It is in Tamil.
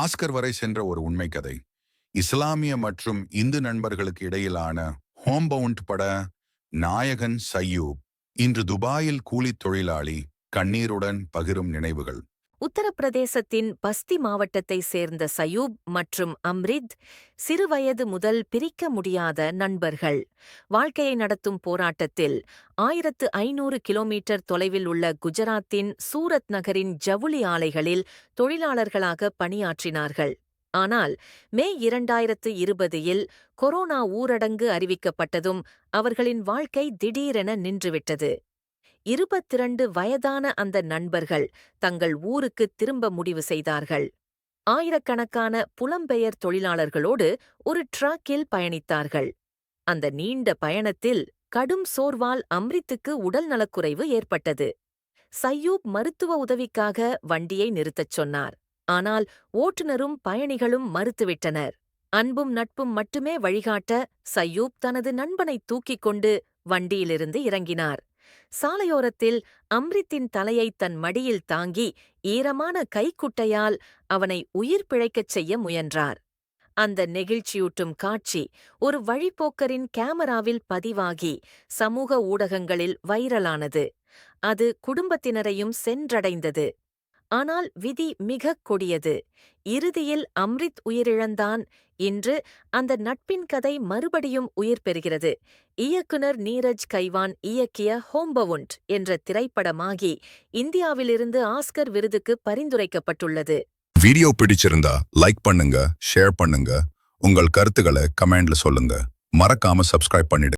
ஆஸ்கர் வரை சென்ற ஒரு உண்மை கதை இஸ்லாமிய மற்றும் இந்து நண்பர்களுக்கு இடையிலான ஹோம்பவுண்ட் பட நாயகன் சையூப் இன்று துபாயில் கூலித் தொழிலாளி கண்ணீருடன் பகிரும் நினைவுகள். உத்தரப்பிரதேசத்தின் பஸ்தி மாவட்டத்தைச் சேர்ந்த சயூப் மற்றும் அம்ரித் சிறுவயது முதல் பிரிக்க முடியாத நண்பர்கள். வாழ்க்கையை நடத்தும் போராட்டத்தில் ஆயிரத்து ஐநூறு கிலோமீட்டர் தொலைவில் உள்ள குஜராத்தின் சூரத் நகரின் ஜவுளி ஆலைகளில் தொழிலாளர்களாக பணியாற்றினார்கள். ஆனால் மே இரண்டாயிரத்து இருபதில் கொரோனா ஊரடங்கு அறிவிக்கப்பட்டதும் அவர்களின் வாழ்க்கை திடீரென நின்றுவிட்டது. இருபத்திரண்டு வயதான அந்த நண்பர்கள் தங்கள் ஊருக்கு திரும்ப முடிவு செய்தார்கள். ஆயிரக்கணக்கான புலம்பெயர் தொழிலாளர்களோடு ஒரு ட்ராக்கில் பயணித்தார்கள். அந்த நீண்ட பயணத்தில் கடும் சோர்வால் அம்ரித்துக்கு உடல் நலக்குறைவு ஏற்பட்டது. சையூப் மருத்துவ உதவிக்காக வண்டியை நிறுத்தச் சொன்னார். ஆனால் ஓட்டுநரும் பயணிகளும் மறுத்துவிட்டனர். அன்பும் நட்பும் மட்டுமே வழிகாட்ட சையூப் தனது நண்பனை தூக்கிக் கொண்டு வண்டியிலிருந்து இறங்கினார். சாலையோரத்தில் அம்ரித்தின் தலையை தன் மடியில் தாங்கி ஈரமான கைக்குட்டையால் அவனை உயிர் பிழைக்கச் செய்ய முயன்றார். அந்த நெகிழ்ச்சியூட்டும் காட்சி ஒரு வழிப்போக்கரின் கேமராவில் பதிவாகி சமூக ஊடகங்களில் வைரலானது. அது குடும்பத்தினரையும் சென்றடைந்தது. ஆனால் விதி மிகக் கொடியது. இறுதியில் அம்ரித் உயிரிழந்தான் இன்று அந்த நட்பின் கதை மறுபடியும் உயிர் பெறுகிறது. இயக்குனர் நீரஜ் கைவான் இயக்கிய ஹோம்பவுண்ட் என்ற திரைப்படமாகி இந்தியாவிலிருந்து ஆஸ்கர் விருதுக்கு பரிந்துரைக்கப்பட்டுள்ளது. வீடியோ பிடிச்சிருந்தா லைக் பண்ணுங்க ஷேர் பண்ணுங்க. உங்கள் கருத்துக்களை கமெண்ட்ல சொல்லுங்க. மறக்காம சப்ஸ்கிரைப் பண்ணிடு